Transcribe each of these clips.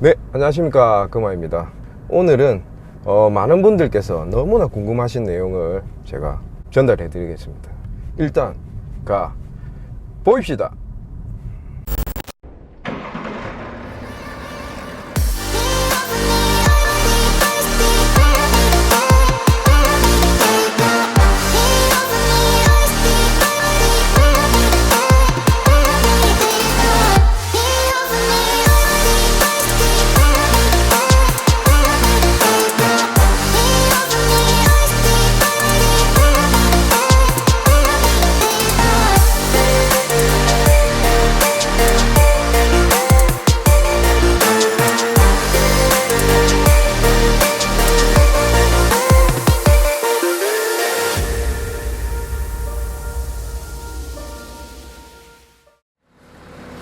네, 안녕하십니까. 금화입니다. 오늘은 어, 많은 분들께서 너무나 궁금하신 내용을 제가 전달해 드리겠습니다. 일단, 가, 보입시다.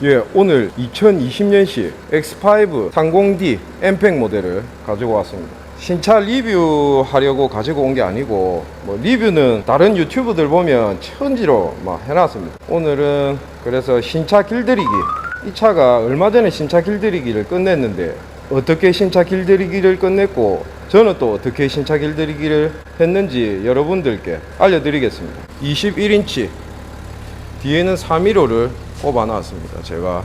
예, 오늘 2020년식 X5 30D 엠팩 모델을 가지고 왔습니다. 신차 리뷰 하려고 가지고 온 게 아니고 뭐 리뷰는 다른 유튜브들 보면 천지로 막 해놨습니다. 오늘은 그래서 신차 길들이기 이 차가 얼마 전에 신차 길들이기를 끝냈는데 어떻게 신차 길들이기를 끝냈고 저는 또 어떻게 신차 길들이기를 했는지 여러분들께 알려드리겠습니다. 21인치 뒤에는 315를 꼽아 놨습니다. 제가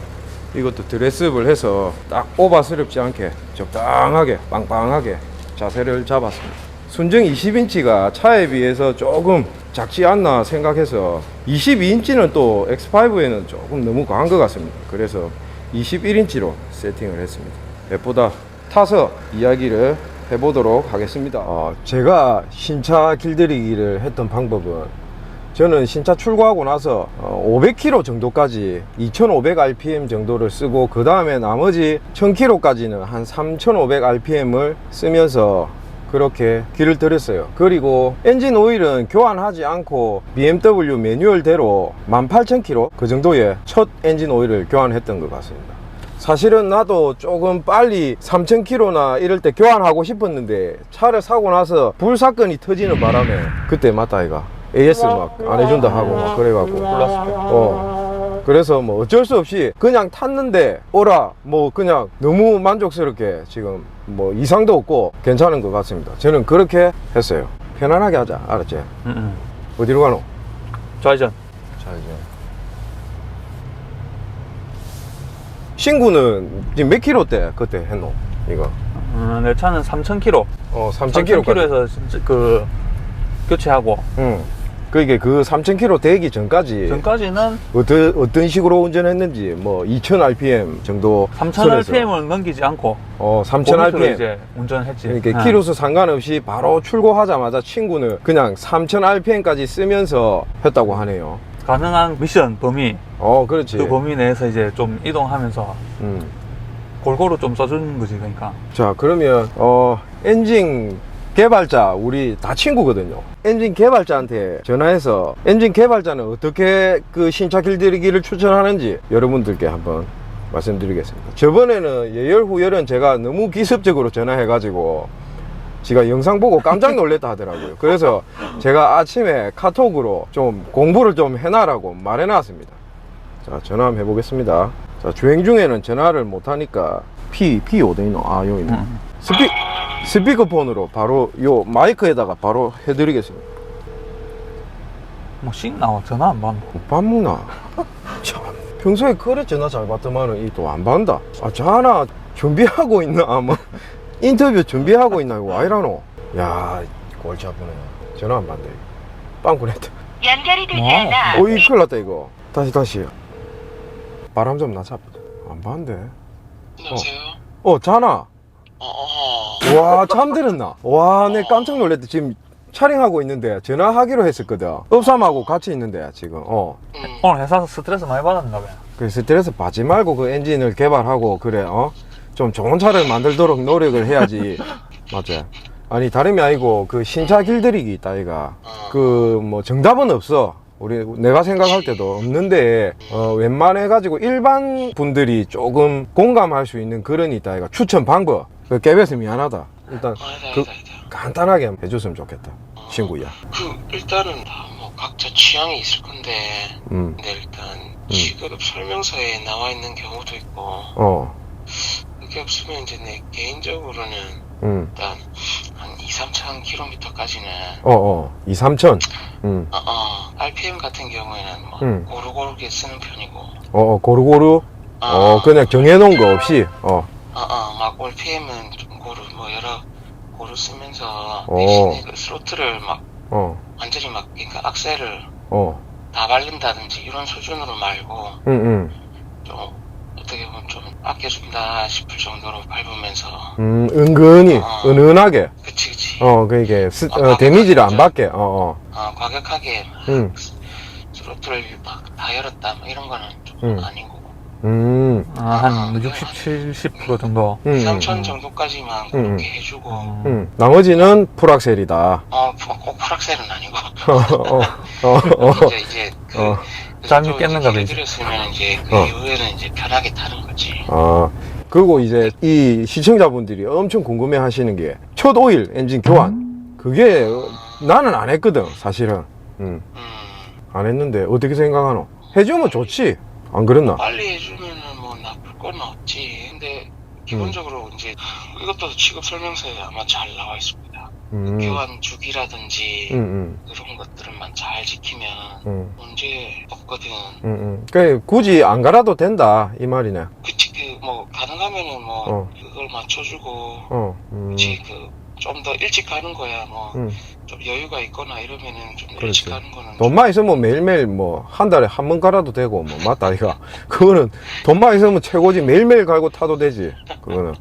이것도 드레스업을 해서 딱 오바스럽지 않게 적당하게 빵빵하게 자세를 잡았습니다. 순정 20인치가 차에 비해서 조금 작지 않나 생각해서 22인치는 또 X5에는 조금 너무 과한 것 같습니다. 그래서 21인치로 세팅을 했습니다. 예보다 타서 이야기를 해보도록 하겠습니다. 어, 제가 신차 길들이기를 했던 방법은 저는 신차 출고하고 나서 500km 정도까지 2500rpm 정도를 쓰고 그 다음에 나머지 1000km까지는 한 3500rpm을 쓰면서 그렇게 길을 들였어요. 그리고 엔진 오일은 교환하지 않고 BMW 매뉴얼대로 18,000km 그 정도의 첫 엔진 오일을 교환했던 것 같습니다. 사실은 나도 조금 빨리 3,000km나 이럴 때 교환하고 싶었는데 차를 사고 나서 불사건이 터지는 바람에 그때 맞다 이가 AS 막 안 해준다 하고 막 그래갖고. 어. 그래서 뭐 어쩔 수 없이 그냥 탔는데 오라 뭐 그냥 너무 만족스럽게 지금 뭐 이상도 없고 괜찮은 것 같습니다. 저는 그렇게 했어요. 편안하게 하자. 알았지? 응, 어디로 가노? 응. 좌회전. 자 이제 신구는 지금 몇 킬로대 그때 했노 이거? 음, 내 차는 3,000km. 어 3,000킬로까지. 3,000km에서 그 교체하고. 응 그게 그 3,000킬로 되기 전까지 전까지는 어떤, 어떤 식으로 운전했는지 뭐 2,000rpm 정도 3,000rpm을 넘기지 않고 어 5km 3,000rpm 이제 운전했지. 그러니까 응. 키로수 상관없이 바로 출고하자마자 친구는 그냥 3,000rpm까지 쓰면서 했다고 하네요 가능한 미션 범위 어 그렇지 그 범위 내에서 이제 좀 이동하면서 음. 골고루 좀 써주는 거지 그러니까. 자 그러면 어 엔진 개발자 우리 다 친구거든요. 엔진 개발자한테 전화해서 엔진 개발자는 어떻게 그 신차 길들이기를 추천하는지 여러분들께 한번 말씀드리겠습니다. 저번에는 예열 후열은 제가 너무 기습적으로 전화해 가지고 제가 영상 보고 깜짝 놀랐다 하더라고요. 그래서 제가 아침에 카톡으로 좀 공부를 좀 해놔라고 말해 놨습니다. 자 전화 한번 해보겠습니다. 자 주행 중에는 전화를 못하니까 P P 어디 있노 아 여기 있네. 응. 스피 스피커폰으로 바로 요 마이크에다가 바로 해드리겠습니다. 뭐씩 나와 전화 안 받노. 밥 먹나? 참 평소에 그래 전화 잘 받더만은 이 또 안 받는다. 아 전화 준비하고 있나? 아, 뭐 인터뷰 준비하고 있나? 이거 아이라노? 야 골치 아프네. 전화 안 받네. 빵꾸냈다. 연결이 되지 뭐? 않아 어이 큰일 났다 이거. 다시 다시. 바람 좀 나자. 안 받는데. 여보세요? 어 자나. 어, 어, 와 잠들었나? 와, 내 깜짝 놀랐다. 지금 촬영하고 있는데 전화하기로 했었거든. 업삼하고 같이 있는데 지금. 어. 음, 오늘 회사에서 스트레스 많이 받았나 봐요. 그 스트레스 받지 말고 그 엔진을 개발하고 그래. 어? 좀 좋은 차를 만들도록 노력을 해야지. 맞지? 아니 다름이 아니고 그 신차 길들이기 있다 이가. 그 뭐 정답은 없어. 우리 내가 생각할 때도 없는데 어, 웬만해 가지고 일반 분들이 조금 공감할 수 있는 그런 있다 이가 추천 방법. 그 깨배서 미안하다. 일단 아, 알다, 그. 간단하게 해줬으면 좋겠다. 친구야. 그, 일단은 다 뭐 각자 취향이 있을 건데, 음. 근데 일단, 지급 설명서에 나와 있는 경우도 있고, 어. 그 그게 없으면 이제 내 개인적으로는 음. 일단 한 2, 3천 킬로미터까지는 어, 어. 2, 3천. 음. 어, 어, RPM 같은 경우에는 뭐 음. 고루고루 게 쓰는 편이고 어, 어, 고루고루. 어, 어, 그냥 정해놓은 거 없이. 어. 어, 어, 막 RPM은 좀 고루 뭐 여러 고루 쓰면서 어. 대신에 그 스로틀을 막 어. 완전히 막 그러니까 악셀을 어. 다 바른다든지 이런 수준으로 말고 응, 응. 좀 어떻게 보면 좀 아껴준다 싶을 정도로 밟으면서 음, 은근히, 어. 은은하게. 그치 그치 어, 그게, 스, 아, 어, 데미지를 안. 받게. 어, 어. 어, 과격하게 응. 스로틀을 막 다 열었다 뭐 이런 거는 좀 음. 아니고 음. 아, 한 60, 70% 정도. 음, 음, 3천 음. 정도까지만 음, 그렇게 음. 해주고 어. 음. 나머지는 풀악셀이다. 어, 뭐꼭 프락셀은 아니고 어, 어, 어, 어. 이제 이제 그 어. 짬이 깼는가 봐, 이제. 들였으면 이제 그 어. 이후에는 이제 편하게 타는 거지. 아, 그리고 이제 이 시청자분들이 엄청 궁금해 하시는 게, 첫 오일 엔진 교환. 그게 나는 안 했거든, 사실은. 음, 음, 안 했는데, 어떻게 생각하노? 해주면 좋지. 안 그랬나? 빨리 해주면은 뭐 나쁠 건 없지. 근데 기본적으로 이제 이것도 취급 설명서에 아마 잘 나와 있습니다. 음, 교환 주기라든지 음, 그런 것들만 잘 지키면 음, 문제 없거든. 음, 음. 그 굳이 안 갈아도 된다, 이 말이네. 그치 그 뭐 가능하면은 뭐 어. 그걸 맞춰주고 어, 음, 그치 그좀 더 일찍 가는 거야 뭐좀 음. 여유가 있거나 이러면은 좀 그렇지. 일찍 가는 거는 돈만 있으면 매일매일 뭐, 한 달에 한 번 갈아도 되고, 뭐, 맞다, 이거. 그거는 돈만 있으면 최고지. 매일매일 갈고 타도 되지. 그거는.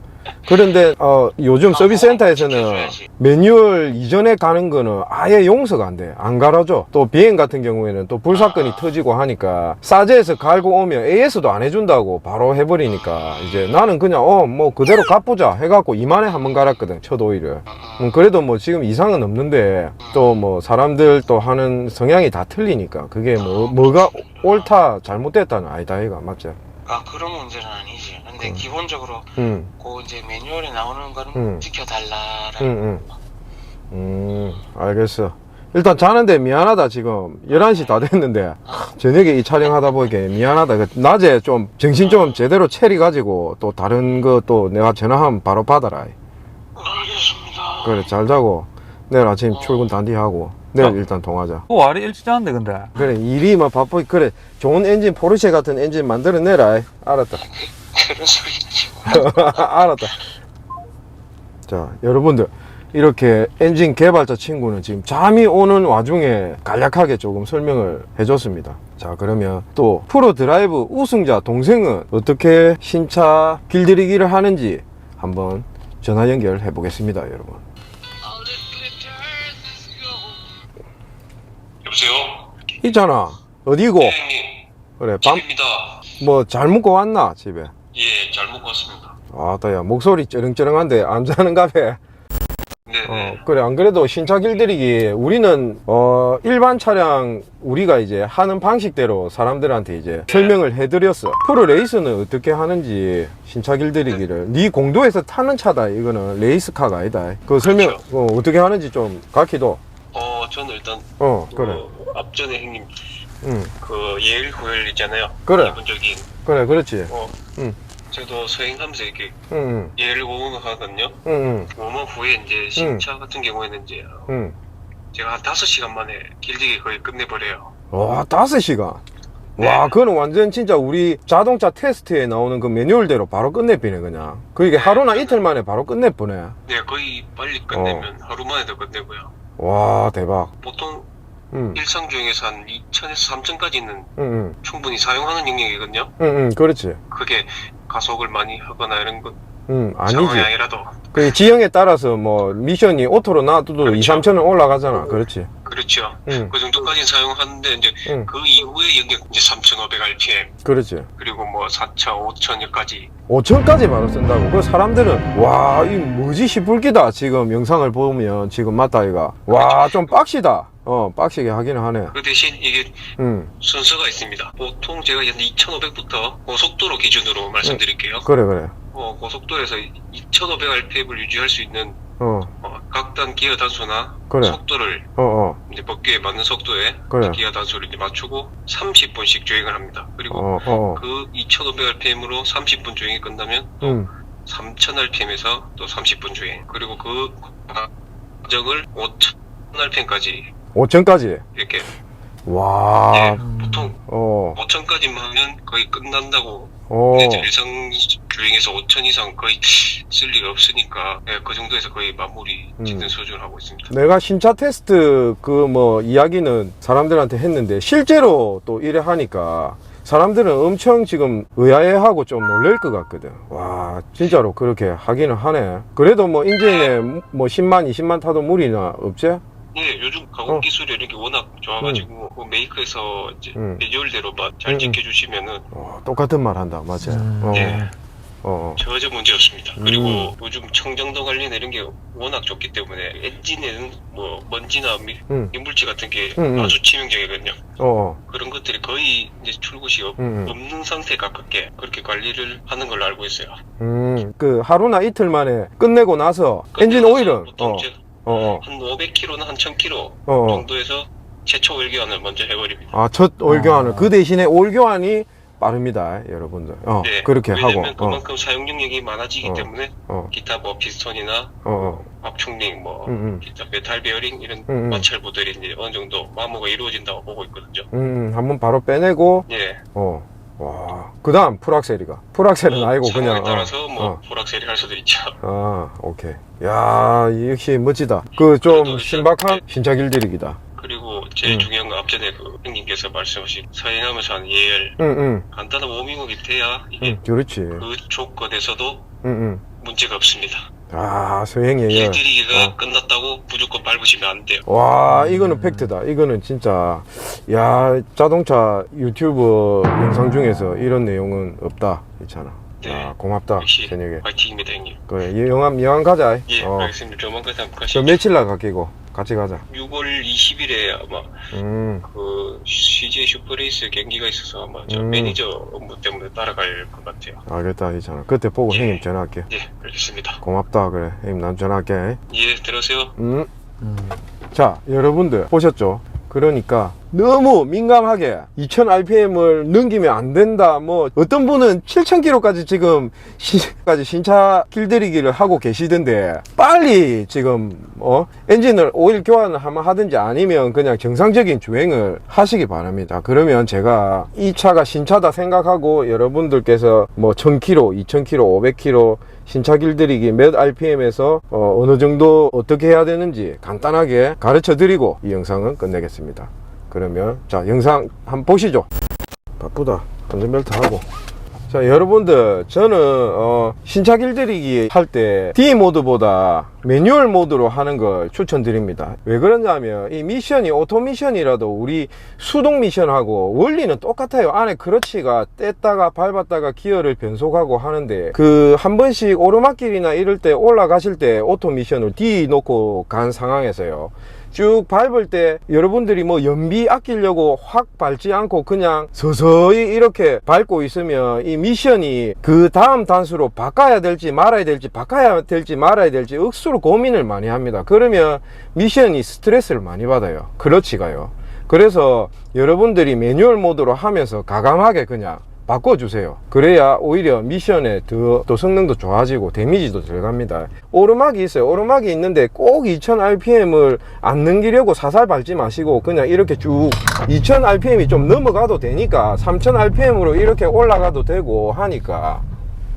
그런데, 어, 요즘 아, 서비스 센터에서는 지켜줘야지. 매뉴얼 이전에 가는 거는 아예 용서가 안 돼. 안 갈아줘. 또 비행 같은 경우에는 또 불사건이 아. 터지고 하니까 사제에서 갈고 오면 AS도 안 해준다고 바로 해버리니까 이제 나는 그냥 어, 뭐 그대로 갚보자 해갖고 2만에 한 번 갈았거든. 첫 오일을. 음, 그래도 뭐 지금 이상은 없는데 또 뭐 사람들 또 하는 성향이 다 틀리니까 그게 뭐 뭐가 옳다 잘못됐다는 아니다 이가 맞지? 아 그런 문제는 아니지. 근데 음. 기본적으로 응, 그 이제 매뉴얼에 나오는 거는 음. 지켜달라라는. 응, 응. 음, 알겠어. 일단 자는데 미안하다 지금 11시 다 됐는데 저녁에 이 촬영하다 보니까 미안하다 그 낮에 좀 정신 좀 제대로 체리 가지고 또 다른 거 또 내가 전화하면 바로 받아라 알겠습니다. 그래 잘 자고 내일 아침 출근 단디하고 내일 어. 일단 통하자 그 와리 일찍 자는데, 근데. 그래 일이 막 바쁘 그래 좋은 엔진 포르쉐 같은 엔진 만들어내라 알았다 그런 소리는 지금. 알았다 자 여러분들 이렇게 엔진 개발자 친구는 지금 잠이 오는 와중에 간략하게 조금 설명을 해줬습니다 자 그러면 또 프로 드라이브 우승자 동생은 어떻게 신차 길들이기를 하는지 한번 전화 연결해 보겠습니다 여러분 여보세요? 있잖아 어디고 네. 그래 밤 집입니다. 뭐잘 먹고 왔나 집에 예, 잘 먹고 왔습니다. 아따야 목소리 쩌렁쩌렁한데 안 자는가 봐 네, 어, 네. 그래 안 그래도 신차 길들이기 우리는 어 일반 차량 우리가 이제 하는 방식대로 사람들한테 이제 설명을 해드렸어 프로 레이스는 어떻게 하는지 신차 길들이기를 네 공도에서 타는 차다 이거는 레이스카가 아니다 그 설명 그렇죠. 어, 어떻게 하는지 좀 가르치도 어, 저는 일단 어 그래 그 앞전에 형님 응 그 예일 고열 있잖아요. 그래. 기본적인 그래 그렇지 어. 응. 저도 서행하면서 이렇게 응응 예를 웜업 하거든요. 응응 웜업 후에 이제 신차 같은 경우에는 이제 응. 제가 한 5시간 만에 길들이기 거의 끝내버려요. 와 다섯 시간 와 네. 그거는 완전 진짜 우리 자동차 테스트에 나오는 그 매뉴얼대로 바로 끝내비네 그냥 그게 하루나 이틀 만에 바로 끝내보네 네, 거의 빨리 끝내면 하루 만에도 끝내고요. 와 대박 보통 응, 일상 중에서 한 2천에서 3천까지는 응, 응, 충분히 사용하는 영역이거든요. 응, 응, 그렇지. 그게 가속을 많이 하거나 이런 것 응, 상황이 아니지. 아니라도 그 지형에 따라서 뭐 미션이 오토로 놔둬도 그렇죠. 2, 3천은 올라가잖아. 그렇지. 그렇죠. 응, 그 정도까지는 사용하는데 이제 응, 그 이후에 영역 이제 3,500 RPM 그렇지. 그리고 뭐 4,000, 5,000여까지 5천까지 바로 쓴다고. 그 사람들은 와, 이 뭐지 싶을기다. 지금 영상을 보면 지금 맞다 이가. 와, 좀 빡시다. 어, 빡시게 하기는 하네. 그 대신 이게 응, 순서가 있습니다. 보통 제가 2,500부터 고속도로 기준으로 말씀드릴게요. 그래, 그래. 어, 고속도로에서 2,500 RPM을 유지할 수 있는 어, 어, 각단 기어 단수나 그래. 속도를 어, 어, 이제 법규에 맞는 속도에 그래. 기어 단수를 이제 맞추고 30분씩 주행을 합니다. 그리고 어, 어, 그 2,500 RPM으로 30분 주행이 끝나면 응, 3000rpm에서 또 30분 주행 그리고 그 과정을 5000rpm까지 5천까지. 이렇게 와. 예, 음. 보통 어. 5000까지만 하면 거의 끝난다고 어. 근데 이제 일상 주행에서 5000 이상 거의 쓸 리가 없으니까 예, 그 정도에서 거의 마무리 음. 짓는 수준을 하고 있습니다. 내가 신차 테스트 그 뭐 이야기는 사람들한테 했는데 실제로 또 이래 하니까 사람들은 엄청 지금 의아해하고 좀 놀랄 것 같거든. 와, 진짜로 그렇게 하기는 하네. 그래도 뭐 인증에 뭐 10만, 20만 타도 무리나 없지? 예, 요즘 가공 어. 기술이 이렇게 워낙 좋아가지고 그 메이커에서 이제 음. 매뉴얼대로만 잘 음, 음. 지켜주시면은 어, 똑같은 말 한다. 음. 어, 예. 어, 전혀 문제 없습니다. 음. 그리고 요즘 청정도 관리나 이런 게 워낙 좋기 때문에 엔진에는 뭐 먼지나 미, 음, 민물질 같은 게 음, 음. 아주 치명적이거든요. 어, 그런 것들이 거의 이제 출고시 없, 음, 음. 없는 상태에 가깝게 그렇게 관리를 하는 걸로 알고 있어요. 음, 그 하루나 이틀 만에 끝내고 나서 엔진 오일은, 보통 어, 이제 어, 한 500km나 한 1000km 어, 어. 정도에서 최초 오일 교환을 먼저 해버립니다. 아, 첫 오일 아. 교환을. 그 대신에 오일 교환이 빠릅니다, 여러분들. 어, 네, 그렇게 하고. 왜냐면 어, 그만큼 사용 능력이 많아지기 어. 때문에 어, 기타 뭐 피스톤이나 어, 어. 압축링 뭐 음, 음. 기타 메탈 베어링 이런 음, 음. 마찰부들이 이제 어느 정도 마모가 이루어진다고 보고 있거든요. 음, 한번 바로 빼내고, 예. 어, 와. 그 다음, 풀악셀이가. 풀악셀은 아니고 상황에 그냥, 따라서 어. 보락셀이 할 수도 있죠. 아, 오케이. 야, 역시 멋지다. 그 좀 신박한 일단- 신차 길들이기다. 그리고 제일 음. 중요한 건 앞전에 그 형님께서 말씀하신 서행하면서 하는 예열 응, 응, 간단한 워밍업이 돼야 이게 응, 그렇지. 그 조건에서도 응, 응. 문제가 없습니다. 아, 서행 예열. 길들이기가 어. 끝났다고 무조건 밟으시면 안 돼요. 와, 이거는 음. 팩트다. 이거는 진짜, 야, 자동차 유튜브 영상 중에서 이런 내용은 없다. 있잖아. 네. 야, 고맙다. 역시 저녁에. 화이팅입니다 형님. 그래, 영암, 영암 가자. 예, 어. 알겠습니다. 조만간 한번 가시죠. 며칠 날 갈게고. 같이 가자. 6월 20일에 아마 음, 그 CJ 슈퍼레이스 경기가 있어서 아마 저 음. 매니저 업무 때문에 따라갈 것 같아요. 알겠다. 있잖아. 그때 보고 예. 형님 전화할게. 예, 알겠습니다. 고맙다. 그래. 형님, 난 전화할게. 예, 들어오세요. 음. 음. 자, 여러분들 보셨죠? 그러니까 너무 민감하게 2000rpm을 넘기면 안 된다. 뭐 어떤 분은 7000km까지 지금 신까지 신차 길들이기를 하고 계시던데 빨리 지금 어 엔진을 오일 교환을 한번 하든지 아니면 그냥 정상적인 주행을 하시기 바랍니다. 그러면 제가 이 차가 신차다 생각하고 여러분들께서 뭐 1000km, 2000km, 500km 신차 길들이기 몇 RPM에서 어, 느 정도 어떻게 해야 되는지 간단하게 가르쳐 드리고 이 영상은 끝내겠습니다. 그러면 자 영상 한번 보시죠. 바쁘다. 안전벨트 하고. 자 여러분들 저는 어, 신차 길들이기 할 때 D 모드보다 매뉴얼 모드로 하는 걸 추천드립니다 왜 그러냐면 이 미션이 오토 미션이라도 우리 수동 미션하고 원리는 똑같아요 안에 크러치가 뗐다가 밟았다가 기어를 변속하고 하는데 그 한 번씩 오르막길이나 이럴 때 올라가실 때 오토 미션을 D 놓고 간 상황에서요 쭉 밟을 때 여러분들이 뭐 연비 아끼려고 확 밟지 않고 그냥 서서히 이렇게 밟고 있으면 이 미션이 그 다음 단수로 바꿔야 될지 말아야 될지 바꿔야 될지 말아야 될지 억수로 고민을 많이 합니다. 그러면 미션이 스트레스를 많이 받아요. 클러치가요. 그래서 여러분들이 매뉴얼 모드로 하면서 가감하게 그냥 바꿔주세요. 그래야 오히려 미션에 더, 또 성능도 좋아지고 데미지도 덜 갑니다. 오르막이 있어요. 오르막이 있는데 꼭 2000rpm을 안 넘기려고 사살 밟지 마시고 그냥 이렇게 쭉 2000rpm이 좀 넘어가도 되니까 3000rpm으로 이렇게 올라가도 되고 하니까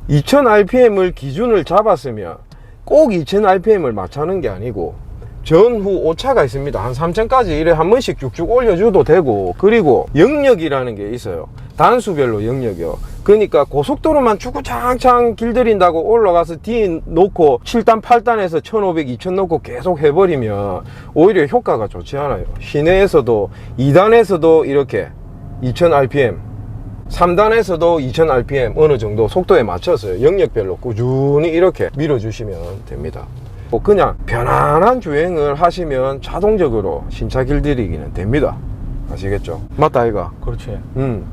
2000rpm을 기준을 잡았으면 꼭 2000rpm을 맞추는 게 아니고 전후 오차가 있습니다. 한 3000까지 이래 한 번씩 쭉쭉 올려줘도 되고 그리고 영역이라는 게 있어요. 단수별로 영역이요. 그러니까 고속도로만 쭉구창창 길들인다고 올라가서 뒤 놓고 7단, 8단에서 1500, 2000 놓고 계속 해버리면 오히려 효과가 좋지 않아요. 시내에서도 2단에서도 이렇게 2000rpm 3단에서도 2000rpm 어느 정도 속도에 맞춰서 영역별로 꾸준히 이렇게 밀어주시면 됩니다. 뭐 그냥 편안한 주행을 하시면 자동적으로 신차 길들이기는 됩니다. 아시겠죠? 맞다, 이가. 그렇지. 음.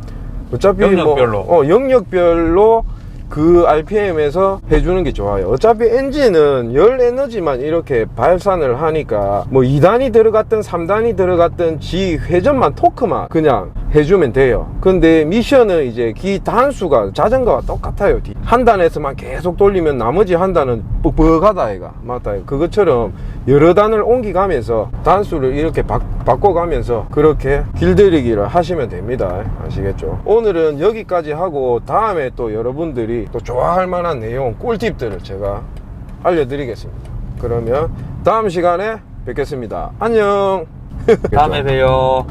어차피 영역별로. 뭐, 어, 영역별로 그 RPM에서 해주는 게 좋아요. 어차피 엔진은 열 에너지만 이렇게 발산을 하니까 뭐 2단이 들어갔든 3단이 들어갔든 지 회전만 토크만 그냥 해주면 돼요. 근데 미션은 이제 기 단수가 자전거와 똑같아요. 뒤. 한 단에서만 계속 돌리면 나머지 한 단은 뻑뻑하다 이가 맞다. 이가. 그것처럼 여러 단을 옮기가면서 단수를 이렇게 바, 바꿔가면서 그렇게 길들이기를 하시면 됩니다. 아시겠죠? 오늘은 여기까지 하고 다음에 또 여러분들이 또 좋아할 만한 내용, 꿀팁들을 제가 알려드리겠습니다. 그러면 다음 시간에 뵙겠습니다. 안녕. 다음에 봬요.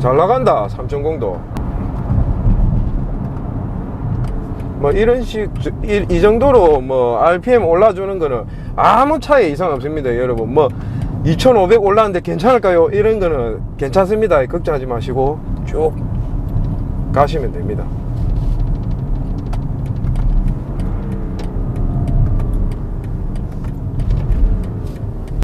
잘 나간다 3.0도 뭐 이런 식 이, 이 정도로 뭐 RPM 올라주는 거는 아무 차이 이상 없습니다 여러분. 뭐 2500 올랐는데 괜찮을까요? 이런 거는 괜찮습니다. 걱정하지 마시고 쭉 가시면 됩니다